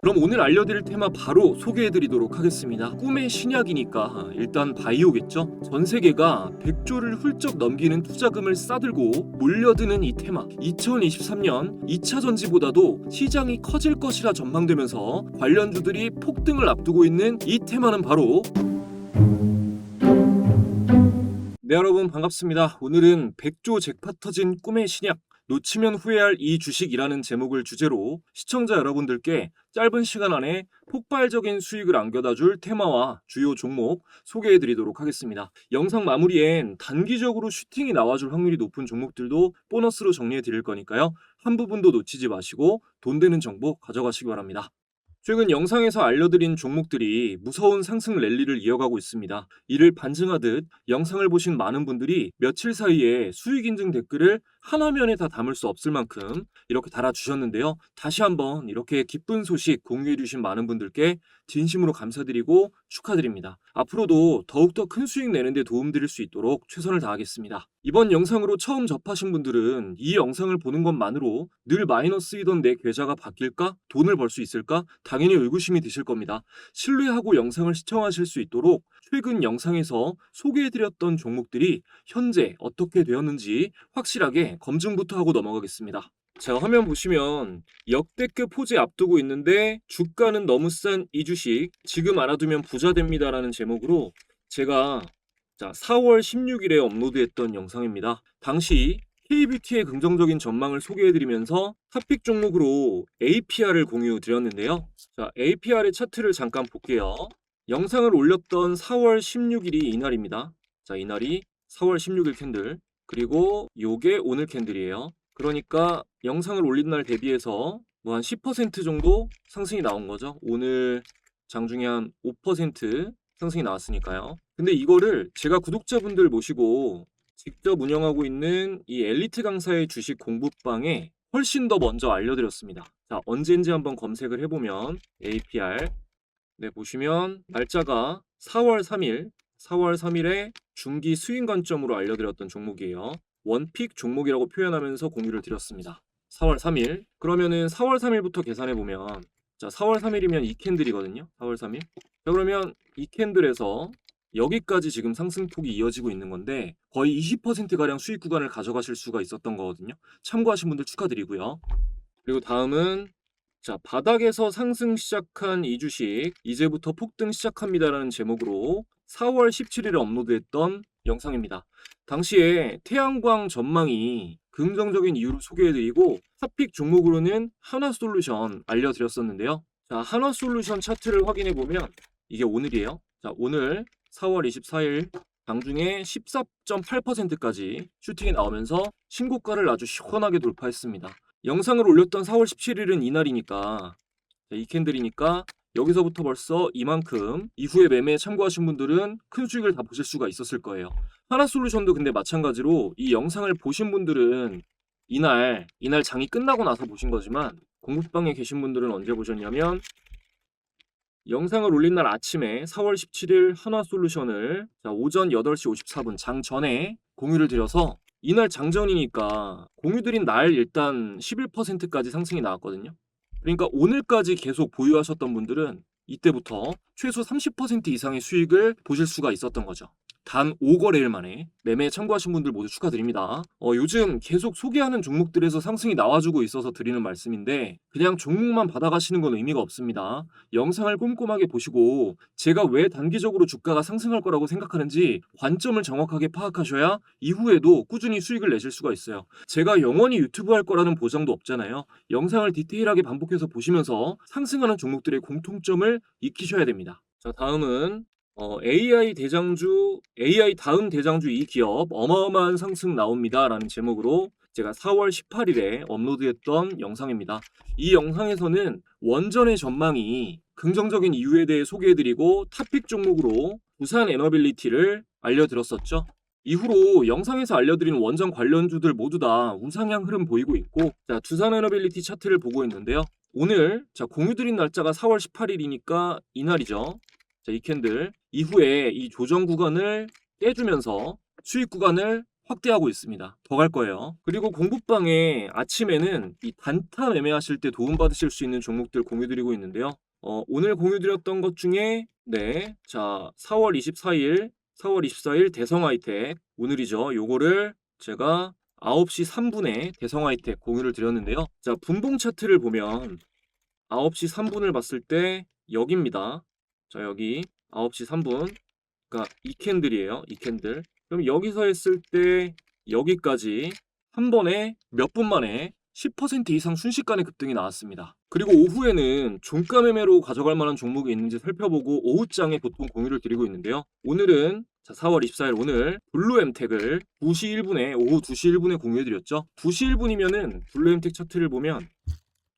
그럼 오늘 알려드릴 테마 바로 소개해드리도록 하겠습니다. 꿈의 신약이니까 일단 바이오겠죠? 전 세계가 100조를 훌쩍 넘기는 투자금을 싸들고 몰려드는 이 테마. 2023년 2차 전지보다도 시장이 커질 것이라 전망되면서 관련주들이 폭등을 앞두고 있는 이 테마는 바로 네 여러분 반갑습니다. 오늘은 100조 잭팟 터진 꿈의 신약 놓치면 후회할 이 주식이라는 제목을 주제로 시청자 여러분들께 짧은 시간 안에 폭발적인 수익을 안겨다 줄 테마와 주요 종목 소개해 드리도록 하겠습니다. 영상 마무리엔 단기적으로 슈팅이 나와줄 확률이 높은 종목들도 보너스로 정리해 드릴 거니까요. 한 부분도 놓치지 마시고 돈 되는 정보 가져가시기 바랍니다. 최근 영상에서 알려드린 종목들이 무서운 상승 랠리를 이어가고 있습니다. 이를 반증하듯 영상을 보신 많은 분들이 며칠 사이에 수익 인증 댓글을 하나면에 다 담을 수 없을 만큼 이렇게 달아주셨는데요. 다시 한번 이렇게 기쁜 소식 공유해주신 많은 분들께 진심으로 감사드리고 축하드립니다. 앞으로도 더욱더 큰 수익 내는데 도움드릴 수 있도록 최선을 다하겠습니다. 이번 영상으로 처음 접하신 분들은 이 영상을 보는 것만으로 늘 마이너스이던 내 계좌가 바뀔까? 돈을 벌 수 있을까? 당연히 의구심이 드실 겁니다. 신뢰하고 영상을 시청하실 수 있도록 최근 영상에서 소개해드렸던 종목들이 현재 어떻게 되었는지 확실하게 검증부터 하고 넘어가겠습니다. 자, 화면 보시면 역대급 호재 앞두고 있는데 주가는 너무 싼 이 주식 지금 알아두면 부자 됩니다라는 제목으로 제가 자, 4월 16일에 업로드했던 영상입니다. 당시 K뷰티의 긍정적인 전망을 소개해드리면서 탑픽 종목으로 APR을 공유 드렸는데요. 자, APR의 차트를 잠깐 볼게요. 영상을 올렸던 4월 16일이 이날입니다. 자, 이날이 4월 16일 캔들. 그리고 요게 오늘 캔들이에요. 그러니까 영상을 올린 날 대비해서 뭐 한 10% 정도 상승이 나온 거죠. 오늘 장중에 한 5% 상승이 나왔으니까요. 근데 이거를 제가 구독자분들 모시고 직접 운영하고 있는 이 엘리트 강사의 주식 공부방에 훨씬 더 먼저 알려드렸습니다. 자, 언젠지 한번 검색을 해보면 APR 네, 보시면 날짜가 4월 3일, 4월 3일에 중기 수익 관점으로 알려드렸던 종목이에요. 원픽 종목이라고 표현하면서 공유를 드렸습니다. 4월 3일. 그러면은 4월 3일부터 계산해 보면 자, 4월 3일이면 이 캔들이거든요. 4월 3일. 자, 그러면 이 캔들에서 여기까지 지금 상승폭이 이어지고 있는 건데 거의 20% 가량 수익 구간을 가져가실 수가 있었던 거거든요. 참고하신 분들 축하드리고요. 그리고 다음은 자, 바닥에서 상승 시작한 이 주식 이제부터 폭등 시작합니다라는 제목으로 4월 17일에 업로드했던 영상입니다. 당시에 태양광 전망이 긍정적인 이유로 소개해드리고 탑픽 종목으로는 하나솔루션 알려드렸었는데요. 자, 하나솔루션 차트를 확인해 보면 이게 오늘이에요. 자, 오늘 4월 24일 장중에 14.8%까지 슈팅이 나오면서 신고가를 아주 시원하게 돌파했습니다. 영상을 올렸던 4월 17일은 이날이니까 자, 이 캔들이니까 여기서부터 벌써 이만큼 이후에 매매에 참고하신 분들은 큰 수익을 다 보실 수가 있었을 거예요. 하나솔루션도 근데 마찬가지로 이 영상을 보신 분들은 이날 이날 장이 끝나고 나서 보신 거지만 공부방에 계신 분들은 언제 보셨냐면 영상을 올린 날 아침에 4월 17일 하나솔루션을 자, 오전 8시 54분 장 전에 공유를 드려서 이날 장전이니까 공유드린 날 일단 11%까지 상승이 나왔거든요. 그러니까 오늘까지 계속 보유하셨던 분들은 이때부터 최소 30% 이상의 수익을 보실 수가 있었던 거죠. 단 5거래일 만에 매매에 참고하신 분들 모두 축하드립니다. 어, 요즘 계속 소개하는 종목들에서 상승이 나와주고 있어서 드리는 말씀인데 그냥 종목만 받아가시는 건 의미가 없습니다. 영상을 꼼꼼하게 보시고 제가 왜 단기적으로 주가가 상승할 거라고 생각하는지 관점을 정확하게 파악하셔야 이후에도 꾸준히 수익을 내실 수가 있어요. 제가 영원히 유튜브 할 거라는 보장도 없잖아요. 영상을 디테일하게 반복해서 보시면서 상승하는 종목들의 공통점을 익히셔야 됩니다. 자, 다음은 어, AI 대장주, AI 다음 대장주 이 기업 어마어마한 상승 나옵니다 라는 제목으로 제가 4월 18일에 업로드했던 영상입니다. 이 영상에서는 원전의 전망이 긍정적인 이유에 대해 소개해드리고 탑픽 종목으로 부산 에너빌리티를 알려드렸었죠. 이후로 영상에서 알려드린 원전 관련주들 모두 다 우상향 흐름 보이고 있고 자 두산 에너빌리티 차트를 보고 있는데요. 오늘 자 공유 드린 날짜가 4월 18일이니까 이날이죠. 자, 이 캔들 이후에 이 조정 구간을 깨주면서 수익 구간을 확대하고 있습니다. 더 갈 거예요. 그리고 공부방에 아침에는 이 단타 매매하실 때 도움받으실 수 있는 종목들 공유드리고 있는데요. 어, 오늘 공유드렸던 것 중에 네, 자 4월 24일, 4월 24일 대성 하이텍 오늘이죠. 요거를 제가 9시 3분에 대성 하이텍 공유를 드렸는데요. 자 분봉 차트를 보면 9시 3분을 봤을 때 여기입니다. 자 여기 9시 3분 그러니까 이 캔들이에요. 이 캔들. 그럼 여기서 했을 때 여기까지 한 번에 몇 분 만에 10% 이상 순식간에 급등이 나왔습니다. 그리고 오후에는 종가 매매로 가져갈 만한 종목이 있는지 살펴보고 오후장에 보통 공유를 드리고 있는데요. 오늘은 자 4월 24일 오늘 블루엠텍을 2시 1분에 오후 2시 1분에 공유해 드렸죠. 2시 1분이면은 블루엠텍 차트를 보면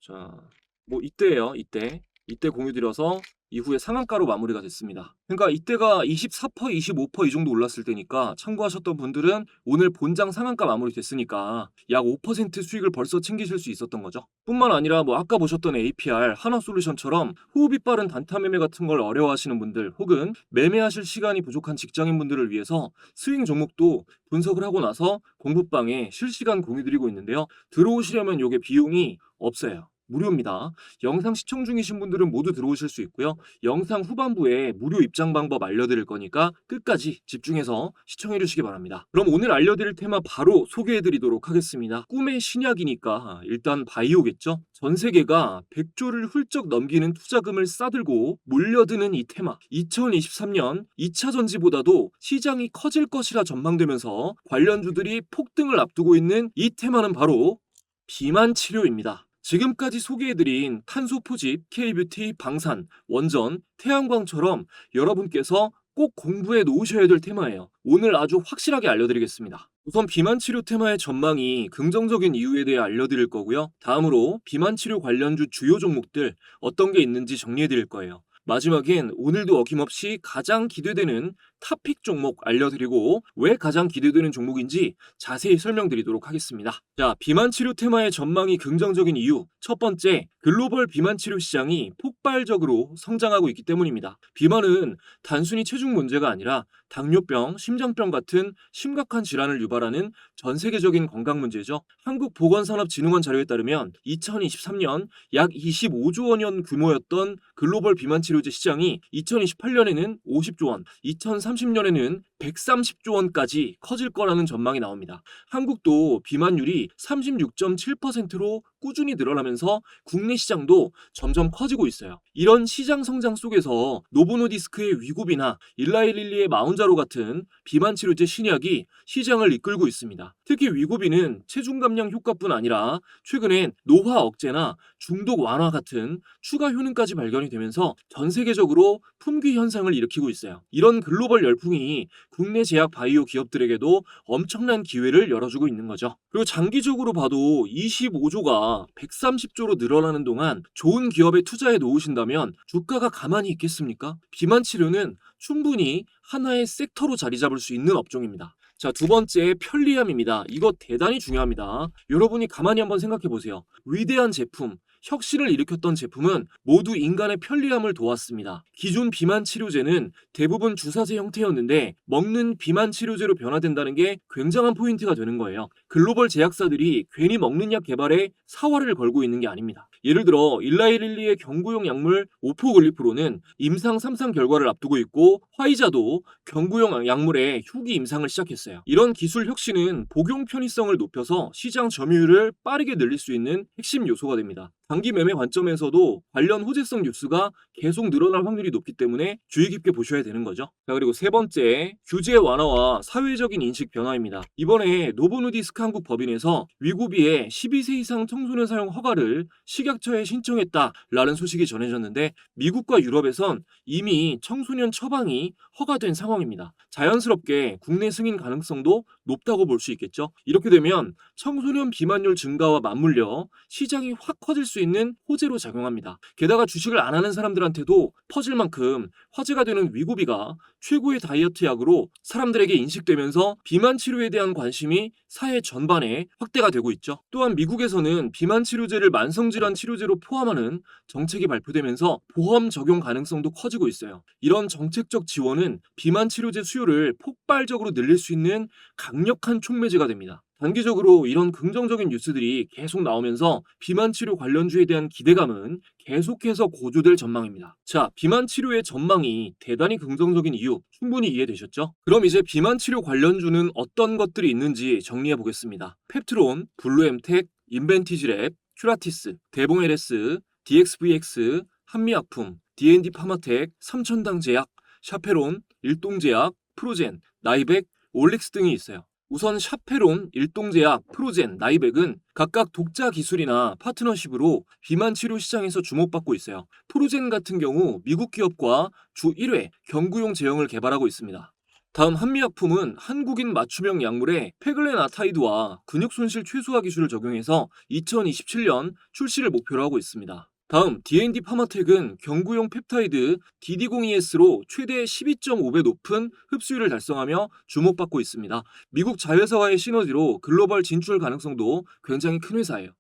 자 뭐 이때예요. 이때 이때 공유 드려서 이후에 상한가로 마무리가 됐습니다. 그러니까 이때가 24%, 25%이 정도 올랐을 때니까 참고하셨던 분들은 오늘 본장 상한가 마무리 됐으니까 약 5% 수익을 벌써 챙기실 수 있었던 거죠. 뿐만 아니라 뭐 아까 보셨던 APR, 하나솔루션처럼 호흡이 빠른 단타 매매 같은 걸 어려워하시는 분들 혹은 매매하실 시간이 부족한 직장인 분들을 위해서 스윙 종목도 분석을 하고 나서 공부방에 실시간 공유 드리고 있는데요. 들어오시려면 요게 비용이 없어요. 무료입니다. 영상 시청 중이신 분들은 모두 들어오실 수 있고요. 영상 후반부에 무료 입장 방법 알려드릴 거니까 끝까지 집중해서 시청해 주시기 바랍니다. 그럼 오늘 알려드릴 테마 바로 소개해 드리도록 하겠습니다. 꿈의 신약이니까 일단 바이오겠죠? 전 세계가 100조를 훌쩍 넘기는 투자금을 싸들고 몰려드는 이 테마. 2023년 2차 전지보다도 시장이 커질 것이라 전망되면서 관련주들이 폭등을 앞두고 있는 이 테마는 바로 비만 치료입니다. 지금까지 소개해드린 탄소 포집, K뷰티, 방산, 원전, 태양광처럼 여러분께서 꼭 공부해 놓으셔야 될 테마예요. 오늘 아주 확실하게 알려드리겠습니다. 우선 비만 치료 테마의 전망이 긍정적인 이유에 대해 알려드릴 거고요. 다음으로 비만 치료 관련주 주요 종목들 어떤 게 있는지 정리해드릴 거예요. 마지막엔 오늘도 어김없이 가장 기대되는 탑픽 종목 알려드리고 왜 가장 기대되는 종목인지 자세히 설명드리도록 하겠습니다. 자, 비만 치료 테마의 전망이 긍정적인 이유 첫 번째, 글로벌 비만 치료 시장이 폭발적으로 성장하고 있기 때문입니다. 비만은 단순히 체중 문제가 아니라 당뇨병, 심장병 같은 심각한 질환을 유발하는 전 세계적인 건강 문제죠. 한국보건산업진흥원 자료에 따르면 2023년 약 25조 원연 규모였던 글로벌 비만 치료제 시장이 2028년에는 50조 원, 2030년에는 130조 원까지 커질 거라는 전망이 나옵니다. 한국도 비만율이 36.7%로 꾸준히 늘어나면서 국내 시장도 점점 커지고 있어요. 이런 시장 성장 속에서 노보노디스크의 위고비나 일라이릴리의 마운자로 같은 비만 치료제 신약이 시장을 이끌고 있습니다. 특히 위고비는 체중 감량 효과뿐 아니라 최근엔 노화 억제나 중독 완화 같은 추가 효능까지 발견이 되면서 전 세계적으로 품귀 현상을 일으키고 있어요. 이런 글로벌 열풍이 국내 제약 바이오 기업들에게도 엄청난 기회를 열어주고 있는 거죠. 그리고 장기적으로 봐도 25조가 130조로 늘어나는 동안 좋은 기업에 투자해 놓으신다면 주가가 가만히 있겠습니까? 비만 치료는 충분히 하나의 섹터로 자리 잡을 수 있는 업종입니다. 자, 두 번째 편리함입니다. 이거 대단히 중요합니다. 여러분이 가만히 한번 생각해 보세요. 위대한 제품, 혁신을 일으켰던 제품은 모두 인간의 편리함을 도왔습니다. 기존 비만 치료제는 대부분 주사제 형태였는데 먹는 비만 치료제로 변화된다는 게 굉장한 포인트가 되는 거예요. 글로벌 제약사들이 괜히 먹는 약 개발에 사활을 걸고 있는 게 아닙니다. 예를 들어 일라이릴리의 경구용 약물 오포글리프로는 임상 3상 결과를 앞두고 있고 화이자도 경구용 약물의 후기 임상을 시작했어요. 이런 기술 혁신은 복용 편의성을 높여서 시장 점유율을 빠르게 늘릴 수 있는 핵심 요소가 됩니다. 단기 매매 관점에서도 관련 호재성 뉴스가 계속 늘어날 확률이 높기 때문에 주의 깊게 보셔야 되는 거죠. 자, 그리고 세 번째, 규제 완화와 사회적인 인식 변화입니다. 이번에 노보노디스크 한국 법인에서 위고비의 12세 이상 청소년 사용 허가를 식약처에 신청했다라는 소식이 전해졌는데 미국과 유럽에선 이미 청소년 처방이 허가된 상황입니다. 자연스럽게 국내 승인 가능성도 높다고 볼 수 있겠죠. 이렇게 되면 청소년 비만율 증가와 맞물려 시장이 확 커질 수 있는 호재로 작용합니다. 게다가 주식을 안 하는 사람들한테도 퍼질 만큼 화제가 되는 위고비가 최고의 다이어트 약으로 사람들에게 인식되면서 비만 치료에 대한 관심이 사회 전반에 확대가 되고 있죠. 또한 미국에서는 비만 치료제를 만성질환 치료제로 포함하는 정책이 발표되면서 보험 적용 가능성도 커지고 있어요. 이런 정책적 지원은 비만 치료제 수요를 폭발적으로 늘릴 수 있는 강 력한 촉매제가 됩니다. 단기적으로 이런 긍정적인 뉴스들이 계속 나오면서 비만 치료 관련주에 대한 기대감은 계속해서 고조될 전망입니다. 자, 비만 치료의 전망이 대단히 긍정적인 이유 충분히 이해되셨죠? 그럼 이제 비만 치료 관련주는 어떤 것들이 있는지 정리해 보겠습니다. 펩트론, 블루엠텍, 인벤티지랩, 큐라티스, 대봉LS, DXVX, 한미약품, D&D 파마텍, 삼천당 제약, 샤페론, 일동제약, 프로젠, 나이백, 올릭스 등이 있어요. 우선 샤페론, 일동제약, 프로젠, 나이백은 각각 독자 기술이나 파트너십으로 비만 치료 시장에서 주목받고 있어요. 프로젠 같은 경우 미국 기업과 주 1회 경구용 제형을 개발하고 있습니다. 다음 한미약품은 한국인 맞춤형 약물에 페글레나타이드와 근육 손실 최소화 기술을 적용해서 2027년 출시를 목표로 하고 있습니다. 다음 D&D 파마텍은 경구용 펩타이드 DD02S로 최대 12.5배 높은 흡수율을 달성하며 주목받고 있습니다. 미국 자회사와의 시너지로 글로벌 진출 가능성도 굉장히 큰 회사예요.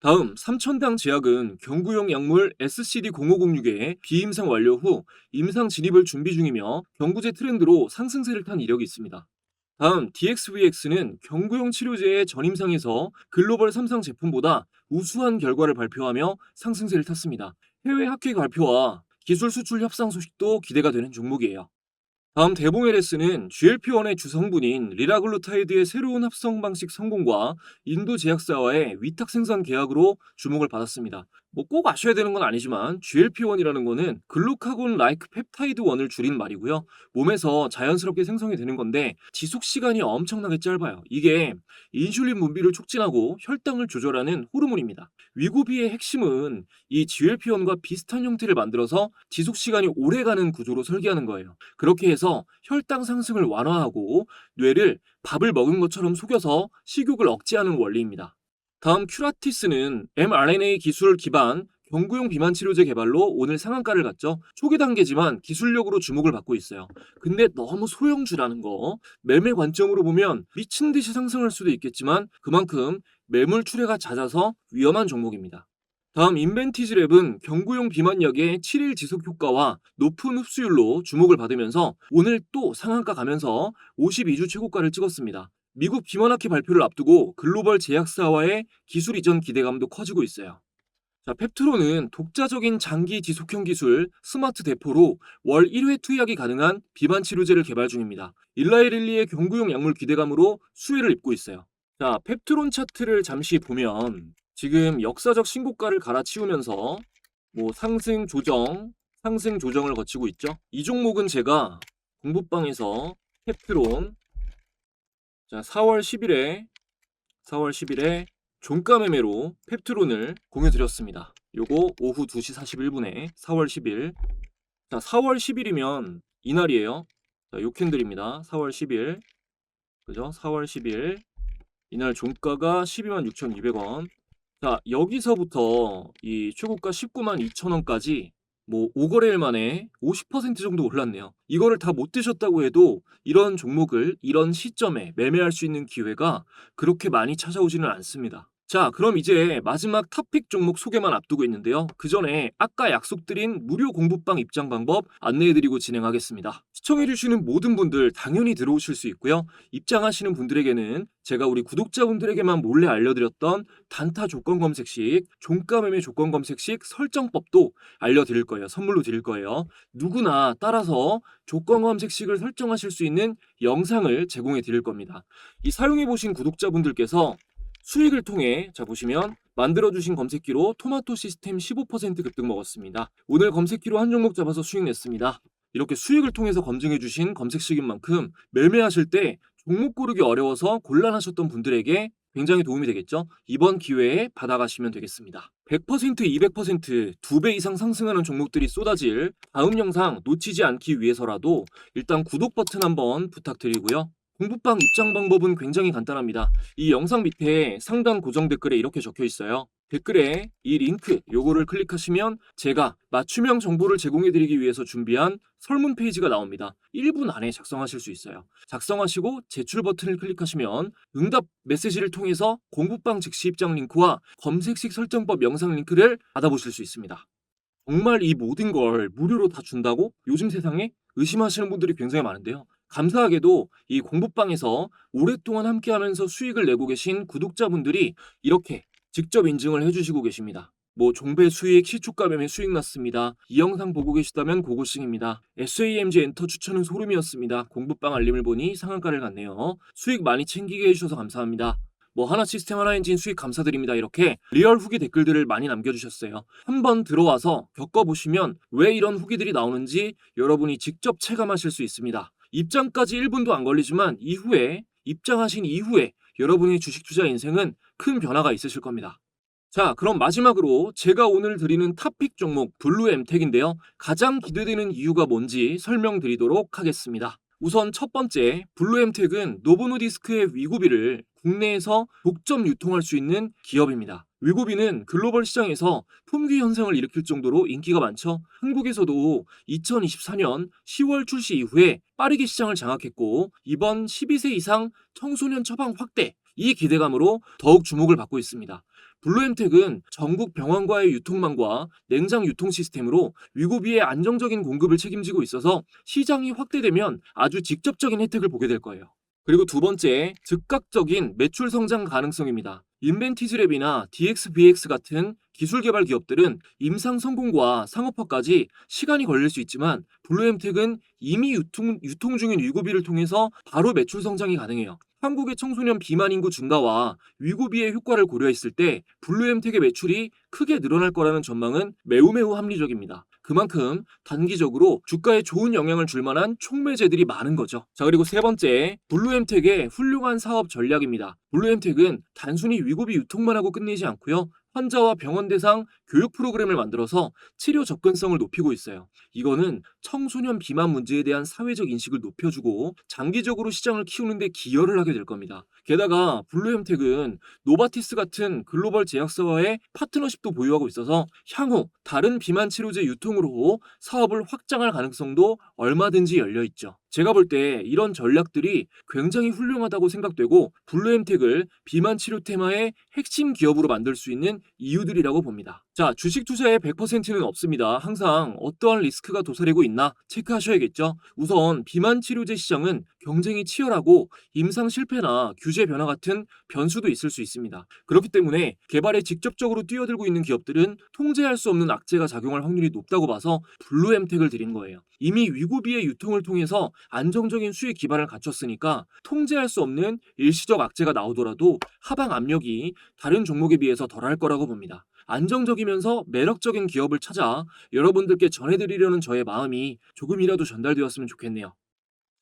다음 삼천당 제약은 경구용 약물 SCD-0506의 비임상 완료 후 임상 진입을 준비 중이며 경구제 트렌드로 상승세를 탄 이력이 있습니다. 다음 DXVX는 경구용 치료제의 전임상에서 글로벌 3상 제품보다 우수한 결과를 발표하며 상승세를 탔습니다. 해외 학회 발표와 기술 수출 협상 소식도 기대가 되는 종목이에요. 다음 대봉LS는 GLP-1의 주성분인 리라글루타이드의 새로운 합성 방식 성공과 인도 제약사와의 위탁 생산 계약으로 주목을 받았습니다. 뭐 꼭 아셔야 되는 건 아니지만 GLP-1이라는 거는 글루카곤 라이크 펩타이드 1을 줄인 말이고요. 몸에서 자연스럽게 생성이 되는 건데 지속 시간이 엄청나게 짧아요. 이게 인슐린 분비를 촉진하고 혈당을 조절하는 호르몬입니다. 위고비의 핵심은 이 GLP-1과 비슷한 형태를 만들어서 지속 시간이 오래 가는 구조로 설계하는 거예요. 그렇게 해서 혈당 상승을 완화하고 뇌를 밥을 먹은 것처럼 속여서 식욕을 억제하는 원리입니다. 다음 큐라티스는 mRNA 기술 기반 경구용 비만 치료제 개발로 오늘 상한가를 갔죠. 초기 단계지만 기술력으로 주목을 받고 있어요. 근데 너무 소형주라는 거. 매매 관점으로 보면 미친 듯이 상승할 수도 있겠지만 그만큼 매물 출회가 잦아서 위험한 종목입니다. 다음 인벤티지 랩은 경구용 비만약의 7일 지속 효과와 높은 흡수율로 주목을 받으면서 오늘 또 상한가 가면서 52주 최고가를 찍었습니다. 미국 비만학회 발표를 앞두고 글로벌 제약사와의 기술 이전 기대감도 커지고 있어요. 자, 펩트론은 독자적인 장기 지속형 기술 스마트 대포로 월 1회 투약이 가능한 비만 치료제를 개발 중입니다. 일라이릴리의 경구용 약물 기대감으로 수혜를 입고 있어요. 자, 펩트론 차트를 잠시 보면 지금 역사적 신고가를 갈아치우면서 뭐 상승 조정, 상승 조정을 거치고 있죠. 이 종목은 제가 공부방에서 펩트론 자, 4월 10일에 4월 10일에 종가 매매로 펩트론을 공유 드렸습니다. 요거 오후 2시 41분에 4월 10일. 자, 4월 10일이면 이날이에요. 자, 요 캔들입니다. 4월 10일. 그죠? 4월 10일. 이날 종가가 12만 6,200원. 자, 여기서부터 이 최고가 19만 2천원까지 뭐 5거래일 만에 50% 정도 올랐네요. 이거를 다 못 드셨다고 해도 이런 종목을 이런 시점에 매매할 수 있는 기회가 그렇게 많이 찾아오지는 않습니다. 자, 그럼 이제 마지막 탑픽 종목 소개만 앞두고 있는데요. 그 전에 아까 약속드린 무료 공부방 입장 방법 안내해드리고 진행하겠습니다. 시청해주시는 모든 분들 당연히 들어오실 수 있고요. 입장하시는 분들에게는 제가 우리 구독자분들에게만 몰래 알려드렸던 단타 조건 검색식, 종가 매매 조건 검색식 설정법도 알려드릴 거예요. 선물로 드릴 거예요. 누구나 따라서 조건 검색식을 설정하실 수 있는 영상을 제공해 드릴 겁니다. 이 사용해 보신 구독자분들께서 수익을 통해 자 보시면 만들어주신 검색기로 토마토 시스템 15% 급등 먹었습니다. 오늘 검색기로 한 종목 잡아서 수익 냈습니다. 이렇게 수익을 통해서 검증해주신 검색식인 만큼 매매하실 때 종목 고르기 어려워서 곤란하셨던 분들에게 굉장히 도움이 되겠죠. 이번 기회에 받아가시면 되겠습니다. 100% 200% 2배 이상 상승하는 종목들이 쏟아질 다음 영상 놓치지 않기 위해서라도 일단 구독 버튼 한번 부탁드리고요. 공부방 입장 방법은 굉장히 간단합니다. 이 영상 밑에 상단 고정 댓글에 이렇게 적혀 있어요. 댓글에 이 링크 요거를 클릭하시면 제가 맞춤형 정보를 제공해 드리기 위해서 준비한 설문 페이지가 나옵니다. 1분 안에 작성하실 수 있어요. 작성하시고 제출 버튼을 클릭하시면 응답 메시지를 통해서 공부방 즉시 입장 링크와 검색식 설정법 영상 링크를 받아보실 수 있습니다. 정말 이 모든 걸 무료로 다 준다고? 요즘 세상에 의심하시는 분들이 굉장히 많은데요. 감사하게도 이 공부방에서 오랫동안 함께하면서 수익을 내고 계신 구독자분들이 이렇게 직접 인증을 해주시고 계십니다. 뭐 종배 수익, 시초가 매매 수익 났습니다. 이 영상 보고 계시다면 고고싱입니다. SAMG 엔터 추천은 소름이었습니다. 공부방 알림을 보니 상한가를 갔네요. 수익 많이 챙기게 해주셔서 감사합니다. 뭐 하나 시스템 하나 엔진 수익 감사드립니다. 이렇게 리얼 후기 댓글들을 많이 남겨주셨어요. 한번 들어와서 겪어보시면 왜 이런 후기들이 나오는지 여러분이 직접 체감하실 수 있습니다. 입장까지 1분도 안 걸리지만 이후에 입장하신 이후에 여러분의 주식 투자 인생은 큰 변화가 있으실 겁니다. 자, 그럼 마지막으로 제가 오늘 드리는 탑픽 종목 블루 엠텍인데요. 가장 기대되는 이유가 뭔지 설명드리도록 하겠습니다. 우선 첫 번째, 블루 엠텍은 노보노디스크의 위고비를 국내에서 독점 유통할 수 있는 기업입니다. 위고비는 글로벌 시장에서 품귀 현상을 일으킬 정도로 인기가 많죠. 한국에서도 2024년 10월 출시 이후에 빠르게 시장을 장악했고 이번 12세 이상 청소년 처방 확대 이 기대감으로 더욱 주목을 받고 있습니다. 블루엠텍은 전국 병원과의 유통망과 냉장 유통 시스템으로 위고비의 안정적인 공급을 책임지고 있어서 시장이 확대되면 아주 직접적인 혜택을 보게 될 거예요. 그리고 두 번째, 즉각적인 매출 성장 가능성입니다. 인벤티즈랩이나 DXBX 같은 기술 개발 기업들은 임상 성공과 상업화까지 시간이 걸릴 수 있지만 블루엠텍은 이미 유통, 유통 중인 위고비를 통해서 바로 매출 성장이 가능해요. 한국의 청소년 비만 인구 증가와 위고비의 효과를 고려했을 때 블루엠텍의 매출이 크게 늘어날 거라는 전망은 매우 매우 합리적입니다. 그만큼 단기적으로 주가에 좋은 영향을 줄 만한 촉매제들이 많은 거죠. 자, 그리고 세 번째, 블루엠텍의 훌륭한 사업 전략입니다. 블루엠텍은 단순히 위고비 유통만 하고 끝내지 않고요. 환자와 병원 대상 교육 프로그램을 만들어서 치료 접근성을 높이고 있어요. 이거는 청소년 비만 문제에 대한 사회적 인식을 높여주고 장기적으로 시장을 키우는데 기여를 하게 될 겁니다. 게다가 블루엠텍은 노바티스 같은 글로벌 제약사와의 파트너십도 보유하고 있어서 향후 다른 비만 치료제 유통으로 사업을 확장할 가능성도 얼마든지 열려 있죠. 제가 볼 때 이런 전략들이 굉장히 훌륭하다고 생각되고 블루엠텍을 비만 치료 테마의 핵심 기업으로 만들 수 있는 이유들이라고 봅니다. 자, 주식 투자에 100%는 없습니다. 항상 어떠한 리스크가 도사리고 있나 체크하셔야겠죠. 우선 비만 치료제 시장은 경쟁이 치열하고 임상 실패나 규제 변화 같은 변수도 있을 수 있습니다. 그렇기 때문에 개발에 직접적으로 뛰어들고 있는 기업들은 통제할 수 없는 악재가 작용할 확률이 높다고 봐서 블루 엠텍을 드린 거예요. 이미 위고비의 유통을 통해서 안정적인 수익 기반을 갖췄으니까 통제할 수 없는 일시적 악재가 나오더라도 하방 압력이 다른 종목에 비해서 덜할 거라고 봅니다. 안정적이면서 매력적인 기업을 찾아 여러분들께 전해드리려는 저의 마음이 조금이라도 전달되었으면 좋겠네요.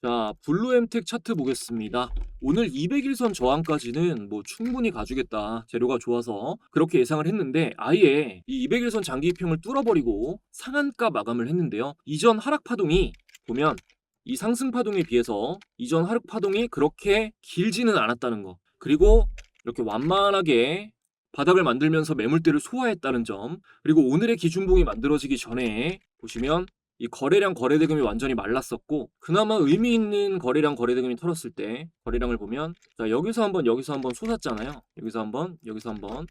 자, 블루엠텍 차트 보겠습니다. 오늘 200일선 저항까지는 뭐 충분히 가주겠다. 재료가 좋아서 그렇게 예상을 했는데 아예 이 200일선 장기 입형을 뚫어버리고 상한가 마감을 했는데요. 이전 하락 파동이 보면 이 상승 파동에 비해서 이전 하락 파동이 그렇게 길지는 않았다는 거. 그리고 이렇게 완만하게 바닥을 만들면서 매물대를 소화했다는 점. 그리고 오늘의 기준봉이 만들어지기 전에 보시면 이 거래량 거래대금이 완전히 말랐었고 그나마 의미 있는 거래량 거래대금이 털었을 때 거래량을 보면 자 여기서 한번 여기서 한번 솟았잖아요. 여기서 한번 여기서 한번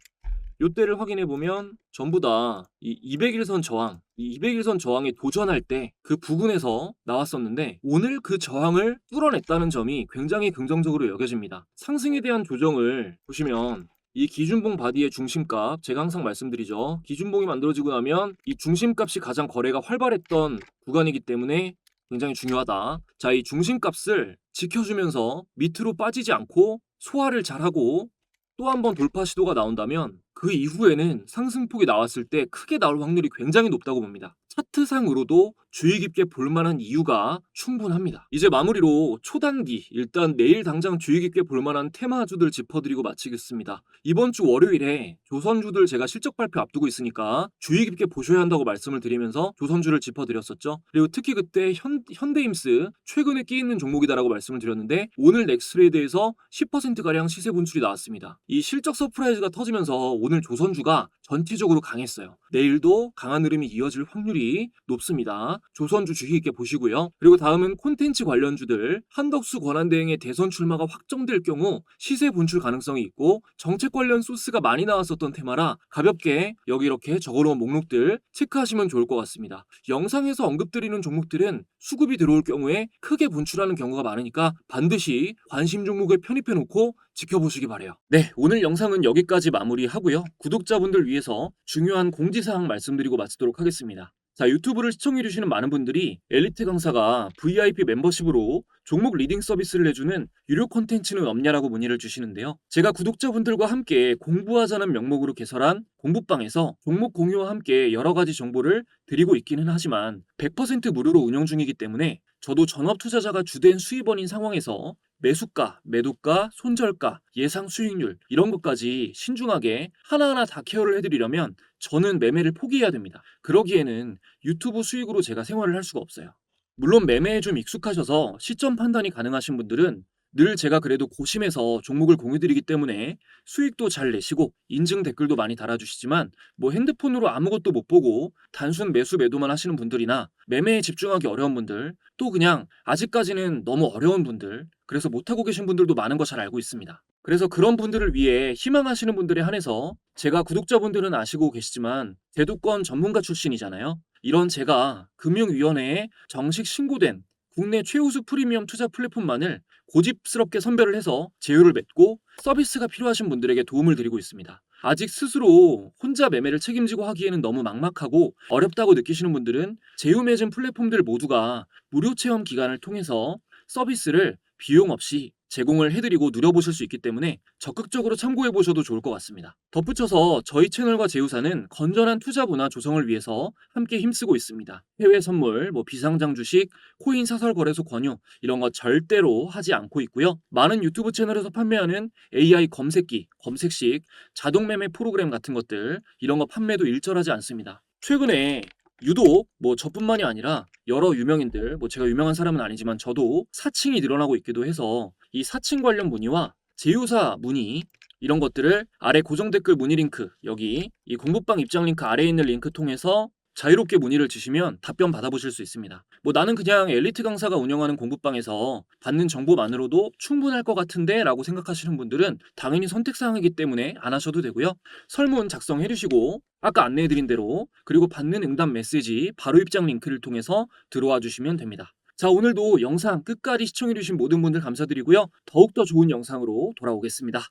요때를 확인해 보면 전부 다 이 200일선 저항, 이 200일선 저항에 도전할 때 그 부근에서 나왔었는데 오늘 그 저항을 뚫어냈다는 점이 굉장히 긍정적으로 여겨집니다. 상승에 대한 조정을 보시면 이 기준봉 바디의 중심값 제가 항상 말씀드리죠. 기준봉이 만들어지고 나면 이 중심값이 가장 거래가 활발했던 구간이기 때문에 굉장히 중요하다. 자, 이 중심값을 지켜주면서 밑으로 빠지지 않고 소화를 잘하고 또 한 번 돌파 시도가 나온다면 그 이후에는 상승폭이 나왔을 때 크게 나올 확률이 굉장히 높다고 봅니다. 차트상으로도 주의 깊게 볼 만한 이유가 충분합니다. 이제 마무리로 초단기 일단 내일 당장 주의 깊게 볼 만한 테마주들 짚어드리고 마치겠습니다. 이번 주 월요일에 조선주들 제가 실적 발표 앞두고 있으니까 주의 깊게 보셔야 한다고 말씀을 드리면서 조선주를 짚어드렸었죠. 그리고 특히 그때 현, 현대임스 최근에 끼 있는 종목이다라고 말씀을 드렸는데 오늘 넥스트에 대해서 10%가량 시세 분출이 나왔습니다. 이 실적 서프라이즈가 터지면서 오늘 조선주가 전체적으로 강했어요. 내일도 강한 흐름이 이어질 확률이 높습니다. 조선주 주의 있게 보시고요. 그리고 다음은 콘텐츠 관련주들 한덕수 권한대행의 대선 출마가 확정될 경우 시세 분출 가능성이 있고 정책 관련 소스가 많이 나왔었던 테마라 가볍게 여기 이렇게 적어놓은 목록들 체크하시면 좋을 것 같습니다. 영상에서 언급드리는 종목들은 수급이 들어올 경우에 크게 분출하는 경우가 많으니까 반드시 관심 종목에 편입해 놓고 지켜보시기 바래요. 네, 오늘 영상은 여기까지 마무리하고요. 구독자분들 위해서 중요한 공지사항 말씀드리고 마치도록 하겠습니다. 자, 유튜브를 시청해주시는 많은 분들이 엘리트 강사가 VIP 멤버십으로 종목 리딩 서비스를 해주는 유료 콘텐츠는 없냐라고 문의를 주시는데요. 제가 구독자분들과 함께 공부하자는 명목으로 개설한 공부방에서 종목 공유와 함께 여러 가지 정보를 드리고 있기는 하지만 100% 무료로 운영 중이기 때문에 저도 전업 투자자가 주된 수입원인 상황에서 매수가, 매도가, 손절가, 예상 수익률 이런 것까지 신중하게 하나하나 다 케어를 해드리려면 저는 매매를 포기해야 됩니다. 그러기에는 유튜브 수익으로 제가 생활을 할 수가 없어요. 물론 매매에 좀 익숙하셔서 시점 판단이 가능하신 분들은 늘 제가 그래도 고심해서 종목을 공유드리기 때문에 수익도 잘 내시고 인증 댓글도 많이 달아주시지만 뭐 핸드폰으로 아무것도 못 보고 단순 매수 매도만 하시는 분들이나 매매에 집중하기 어려운 분들 또 그냥 아직까지는 너무 어려운 분들 그래서 못하고 계신 분들도 많은 거 잘 알고 있습니다. 그래서 그런 분들을 위해 희망하시는 분들에 한해서 제가 구독자분들은 아시고 계시지만 제도권 전문가 출신이잖아요. 이런 제가 금융위원회에 정식 신고된 국내 최우수 프리미엄 투자 플랫폼만을 고집스럽게 선별을 해서 제휴를 맺고 서비스가 필요하신 분들에게 도움을 드리고 있습니다. 아직 스스로 혼자 매매를 책임지고 하기에는 너무 막막하고 어렵다고 느끼시는 분들은 제휴 맺은 플랫폼들 모두가 무료 체험 기간을 통해서 서비스를 비용 없이 제공을 해드리고 누려보실 수 있기 때문에 적극적으로 참고해 보셔도 좋을 것 같습니다. 덧붙여서 저희 채널과 제휴사는 건전한 투자 문화 조성을 위해서 함께 힘쓰고 있습니다. 해외 선물, 뭐 비상장 주식, 코인 사설 거래소 권유 이런 거 절대로 하지 않고 있고요. 많은 유튜브 채널에서 판매하는 AI 검색기, 검색식, 자동 매매 프로그램 같은 것들 이런 거 판매도 일절하지 않습니다. 최근에 유독 뭐 저뿐만이 아니라 여러 유명인들 뭐 제가 유명한 사람은 아니지만 저도 사칭이 늘어나고 있기도 해서 이 사칭 관련 문의와 제휴사 문의 이런 것들을 아래 고정 댓글 문의 링크 여기 이 공부방 입장 링크 아래에 있는 링크 통해서 자유롭게 문의를 주시면 답변 받아보실 수 있습니다. 뭐 나는 그냥 엘리트 강사가 운영하는 공부방에서 받는 정보만으로도 충분할 것 같은데 라고 생각하시는 분들은 당연히 선택사항이기 때문에 안 하셔도 되고요. 설문 작성해 주시고 아까 안내해드린 대로 그리고 받는 응답 메시지 바로 입장 링크를 통해서 들어와 주시면 됩니다. 자 오늘도 영상 끝까지 시청해주신 모든 분들 감사드리고요. 더욱더 좋은 영상으로 돌아오겠습니다.